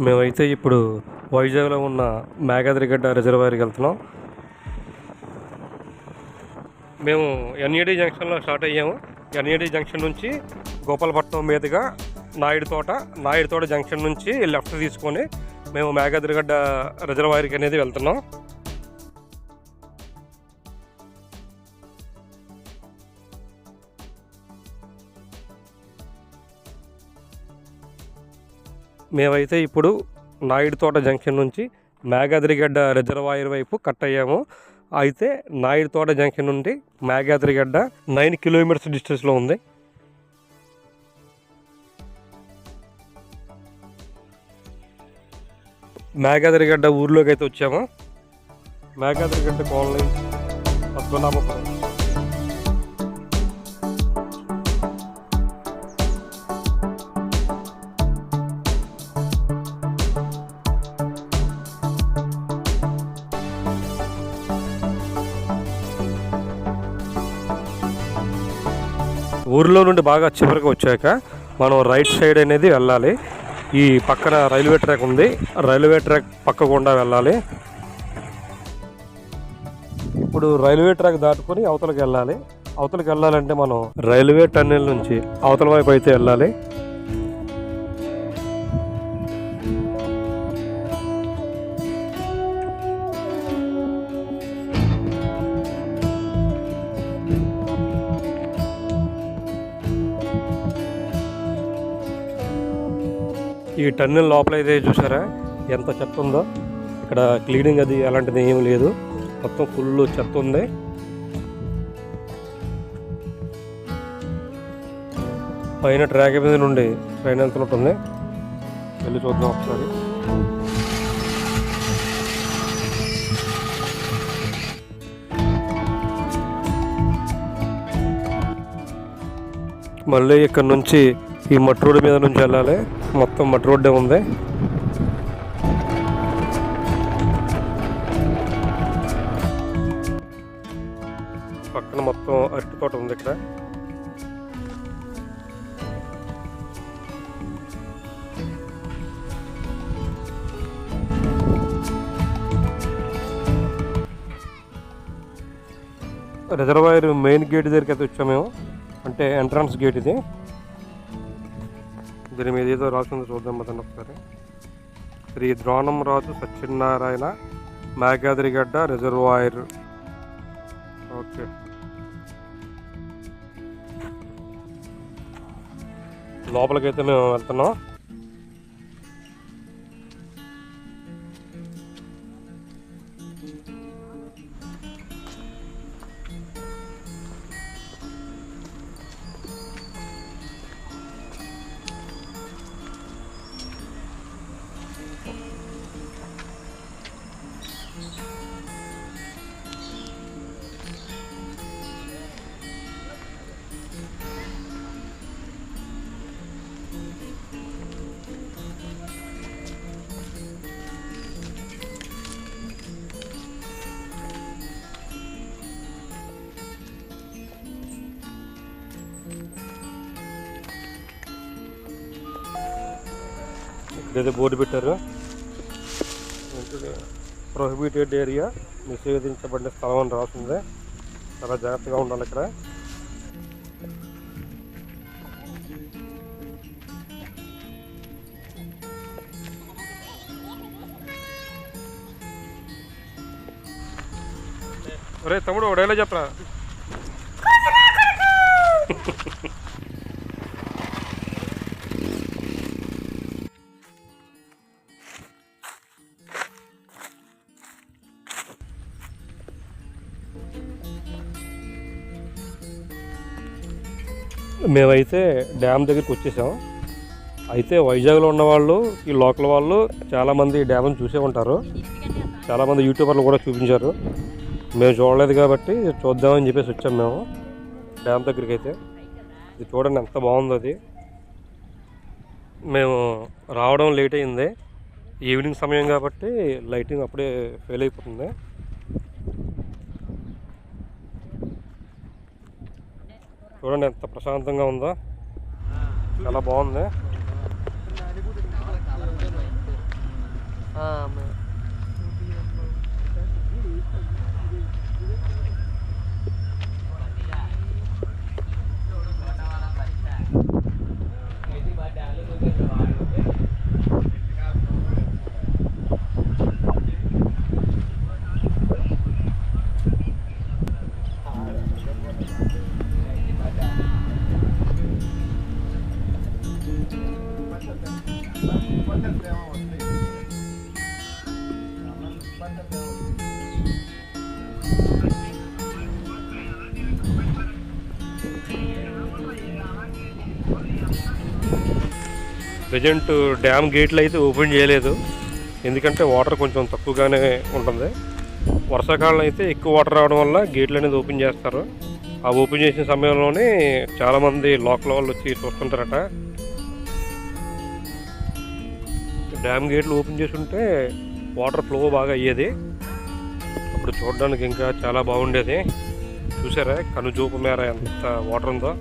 మేమైతే ఇప్పుడు వైజాగ్లో ఉన్న మేఘాద్రిగడ్డ రిజర్వాయర్కి వెళ్తున్నాం. మేము ఎన్ఈడి జంక్షన్లో స్టార్ట్ అయ్యాము. ఎన్ఈడి జంక్షన్ నుంచి గోపాలపట్నం మీదుగా నాయుడు తోట నాయుడు తోట జంక్షన్ నుంచి లెఫ్ట్ తీసుకొని మేము మేఘాద్రిగడ్డ రిజర్వాయర్కి అనేది వెళ్తున్నాం. మేమైతే ఇప్పుడు నాయుడు తోట జంక్షన్ నుంచి మేఘాద్రిగడ్డ రిజర్వాయర్ వైపు కట్ అయ్యాము. అయితే నాయుడు తోట జంక్షన్ నుండి మేఘాద్రిగడ్డ నైన్ కిలోమీటర్స్ డిస్టెన్స్లో ఉంది. మేఘాద్రిగడ్డ ఊర్లోకి అయితే వచ్చాము. మేఘాద్రిగడ్డ కాలనీ పద్మనాభపురం. ఊర్లో నుండి బాగా చివరికి వచ్చాక మనం రైట్ సైడ్ అనేది వెళ్ళాలి. ఈ పక్కన రైల్వే ట్రాక్ ఉంది. రైల్వే ట్రాక్ పక్క గుండా వెళ్ళాలి. ఇప్పుడు రైల్వే ట్రాక్ దాటుకొని అవతలకి వెళ్ళాలి. అవతలకి వెళ్ళాలంటే మనం రైల్వే టన్నెల్ నుంచి అవతల వైపు అయితే వెళ్ళాలి. ఈ టన్నెల్ లోపల అయితే చూసారా? ఎంత చెత్త ఉందో. ఇక్కడ క్లీనింగ్ అది అలాంటిది ఏం లేదు. మొత్తం ఫుల్ చెత్త ఉంది. పైన ట్రాక్ మీద నుండి ట్రైన్ వెళ్తున్నట్టుంది. వెళ్ళి చూద్దాం ఒకసారి. మళ్ళీ ఇక్కడ నుంచి ఈ మట్టి రోడ్డు మీద నుంచి వెళ్ళాలి. మొత్తం మట్టి రోడ్డే ఉంది. పక్కన మొత్తం అరటి తోట ఉంది ఇక్కడ. రిజర్వాయర్ మెయిన్ గేట్ దగ్గరికి అయితే వచ్చాము మేము. అంటే ఎంట్రన్స్ గేట్ ఇది. దీని మీద ఏదో రాసిందో చూద్దాం అతను ఒకసారి. శ్రీ ద్రోణం రాజు సత్యనారాయణ మేఘాద్రిగడ్డ రిజర్వాయర్. ఓకే. లోపలికైతే మేము వెళ్తున్నాం. ఇక్కడైతే బోర్డు పెట్టారు. ప్రొహిబిటెడ్ ఏరియా నిషేధించబడిన స్థలం అని రాసింది. చాలా జాగ్రత్తగా ఉండాలి ఇక్కడ. ఒరే తమ్ముడు ఒకడేలా చెప్పరా? మేమైతే డ్యామ్ దగ్గరికి వచ్చేసాం. అయితే వైజాగ్లో ఉన్న వాళ్ళు ఈ లోకల్ వాళ్ళు చాలామంది డ్యామ్ని చూసే ఉంటారు. చాలామంది యూట్యూబర్లు కూడా చూపించారు. మేము చూడలేదు కాబట్టి చూద్దామని చెప్పేసి వచ్చాం మేము డ్యామ్ దగ్గరికి అయితే ఇది చూడండి ఎంత బాగుందో అది. మేము రావడం లేట్ అయింది. ఈవినింగ్ సమయం కాబట్టి లైటింగ్ అప్పుడే ఫెయిల్ అయిపోతుంది. చూడండి ఎంత ప్రశాంతంగా ఉందో. చాలా బాగుంది. ప్రజెంట్ డ్యామ్ గేట్లు అయితే ఓపెన్ చేయలేదు. ఎందుకంటే వాటర్ కొంచెం తక్కువగానే ఉంటుంది. వర్షాకాలం అయితే ఎక్కువ వాటర్ రావడం వల్ల గేట్లు అనేది ఓపెన్ చేస్తారు. ఆ ఓపెన్ చేసిన సమయంలోనే చాలామంది లోకల్ వాళ్ళు వచ్చి చూస్తుంటారట. డ్యామ్ గేట్లు ఓపెన్ చేసి ఉంటే వాటర్ ఫ్లో బాగా అయ్యేది. అప్పుడు చూడడానికి ఇంకా చాలా బాగుండేది. చూసారా? కనుచూపు మేర ఎంత వాటర్ ఉందో.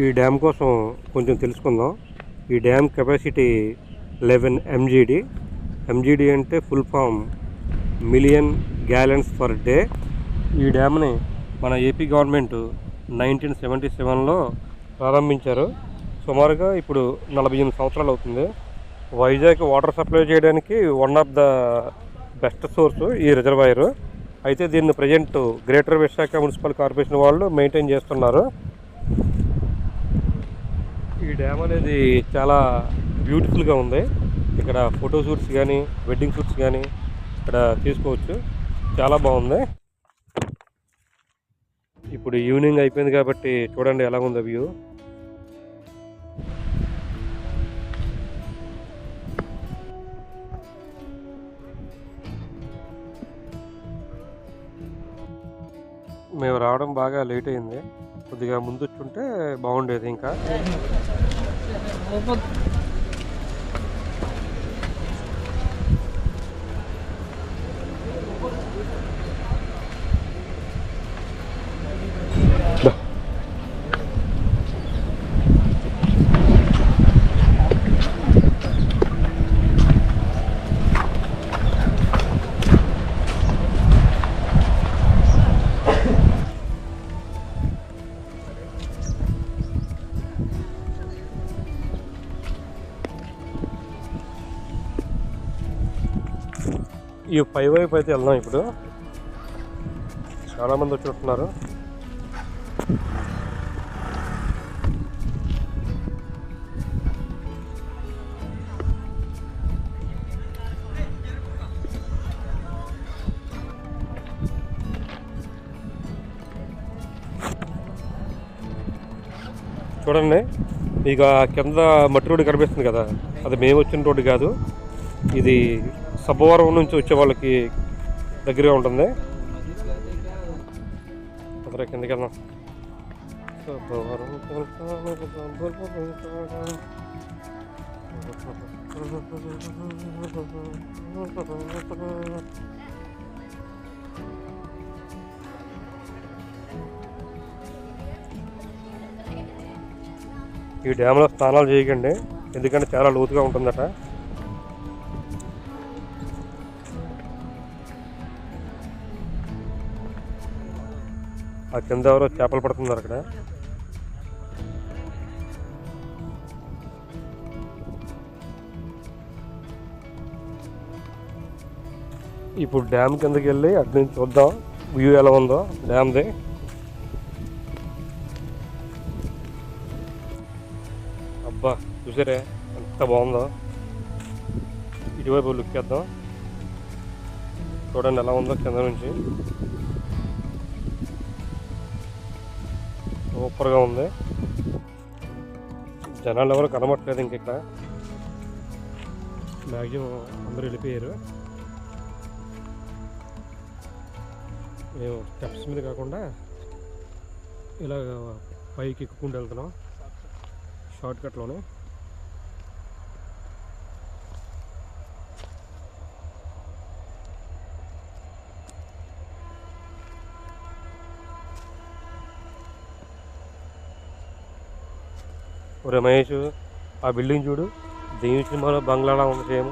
ఈ డ్యామ్ కోసం కొంచెం తెలుసుకుందాం. ఈ dam capacity eleven MGD. MGD అంటే full form million gallons per day. ఈ డ్యామ్ని మన ఏపీ గవర్నమెంట్ నైన్టీన్ సెవెంటీ సెవెన్లో ప్రారంభించారు. సుమారుగా ఇప్పుడు నలభై ఎనిమిది సంవత్సరాలు అవుతుంది. వైజాగ్ వాటర్ సప్లై చేయడానికి one of the best source ఈ రిజర్వాయర్. అయితే దీన్ని present greater Visakha municipal corporation వాళ్ళు మెయింటైన్ చేస్తున్నారు. ఈ డ్యామ్ అనేది చాలా బ్యూటిఫుల్గా ఉంది. ఇక్కడ ఫోటో షూట్స్ కానీ వెడ్డింగ్ షూట్స్ కానీ ఇక్కడ తీసుకోవచ్చు. చాలా బాగుంది. ఇప్పుడు ఈవినింగ్ అయిపోయింది కాబట్టి చూడండి ఎలా ఉందో వ్యూ మేము రావడం బాగా లేట్ అయింది. కొద్దిగా ముందు వచ్చుంటే బాగుండేది ఇంకా. ఈ పై వైపు అయితే వెళ్దాం ఇప్పుడు. చాలామంది వచ్చి ఉంటున్నారు చూడండి ఇక కింద మట్టి రోడ్డు కనిపిస్తుంది కదా. అది మేము వచ్చిన రోడ్డు కాదు. ఇది సబ్బవరం నుంచి వచ్చే వాళ్ళకి దగ్గరగా ఉంటుంది. అదరా కిందకి వెళ్దాం. సబ్బవరం ఈ డ్యామ్లో స్నానాలు చేయకండి. ఎందుకంటే చాలా లోతుగా ఉంటుందట. ఆ కింద ఎవరో చేపలు పడుతున్నారు అక్కడ. ఇప్పుడు డ్యామ్ కిందకి వెళ్ళి అటు నుంచి చూద్దాం. వ్యూ ఎలా ఉందో డ్యామ్ది. అబ్బా చూసారే? ఎంత బాగుందో. ఇటువైపు లుక్ చేద్దాం. చూడండి ఎలా ఉందో కింద నుంచి. సూపర్గా ఉంది. జనాలు ఎవరు కనబట్టలేదు ఇంక ఇక్కడ. మ్యాక్సిమం అందరూ వెళ్ళిపోయారు. మేము స్టెప్స్ మీద కాకుండా ఇలా పైకి ఎక్కుకుంటూ వెళ్తున్నాం. షార్ట్ కట్లోనే ఒరే మహేష్ ఆ బిల్డింగ్ చూడు. దెయ్యం సినిమాలో బంగ్లాలా ఉంది సేమ్.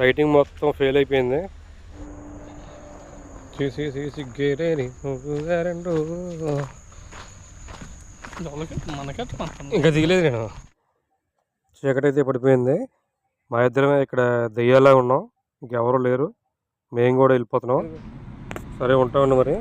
లైటింగ్ మొత్తం ఫెయిల్ అయిపోయింది. చూసి చూసి గేరేని రెండు ఇంకా దిగలేదు నేను. చీకటి అయితే పడిపోయింది. మా ఇద్దరమే ఇక్కడ దెయ్యాలా ఉన్నాం. ఇంకెవరు లేరు. మేము కూడా వెళ్ళిపోతున్నాం. సరే ఉంటామండి మరి.